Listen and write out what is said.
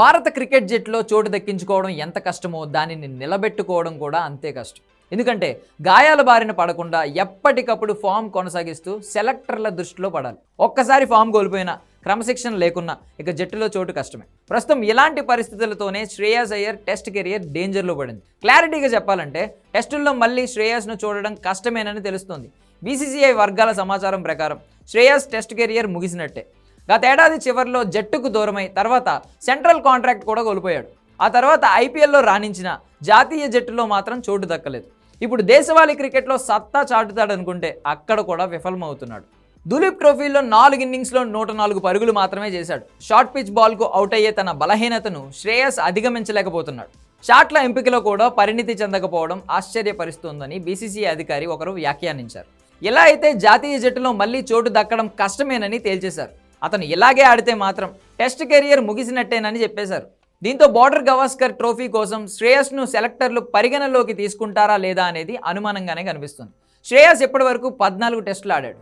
భారత క్రికెట్ జట్టులో చోటు దక్కించుకోవడం ఎంత కష్టమో దానిని నిలబెట్టుకోవడం కూడా అంతే కష్టం. ఎందుకంటే గాయాల బారిన పడకుండా ఎప్పటికప్పుడు ఫామ్ కొనసాగిస్తూ సెలెక్టర్ల దృష్టిలో పడాలి. ఒక్కసారి ఫామ్ కోల్పోయినా క్రమశిక్షణ లేకున్నా ఇక జట్టులో చోటు కష్టమే. ప్రస్తుతం ఇలాంటి పరిస్థితులతోనే శ్రేయాస్ అయ్యర్ టెస్ట్ కెరియర్ డేంజర్లో పడింది. క్లారిటీగా చెప్పాలంటే టెస్టుల్లో మళ్ళీ శ్రేయాస్ను చూడడం కష్టమేనని తెలుస్తోంది. బీసీసీఐ వర్గాల సమాచారం ప్రకారం శ్రేయాస్ టెస్ట్ కెరియర్ ముగిసినట్టే. గతేడాది చివరిలో జట్టుకు దూరమై తర్వాత సెంట్రల్ కాంట్రాక్ట్ కూడా కోల్పోయాడు. ఆ తర్వాత ఐపీఎల్లో రాణించిన జాతీయ జట్టులో మాత్రం చోటు దక్కలేదు. ఇప్పుడు దేశవాళీ క్రికెట్లో సత్తా చాటుతాడనుకుంటే అక్కడ కూడా విఫలమవుతున్నాడు. దులీప్ ట్రోఫీలో నాలుగు ఇన్నింగ్స్లో నూట నాలుగు పరుగులు మాత్రమే చేశాడు. షార్ట్ పిచ్ బాల్కు అవుట్ అయ్యే తన బలహీనతను శ్రేయస్ అధిగమించలేకపోతున్నాడు. షాట్ల ఎంపికలో కూడా పరిణితి చెందకపోవడం ఆశ్చర్యపరుస్తోందని బీసీసీ అధికారి ఒకరు వ్యాఖ్యానించారు. ఇలా అయితే జాతీయ జట్టులో మళ్ళీ చోటు దక్కడం కష్టమేనని తేల్చేశారు. అతను ఇలాగే ఆడితే మాత్రం టెస్ట్ కెరియర్ ముగిసినట్టేనని చెప్పేశారు. దీంతో బార్డర్ గవాస్కర్ ట్రోఫీ కోసం శ్రేయస్ను సెలెక్టర్లు పరిగణలోకి తీసుకుంటారా లేదా అనేది అనుమానంగానే కనిపిస్తుంది. శ్రేయస్ ఇప్పటి వరకు పద్నాలుగు టెస్టులు ఆడాడు?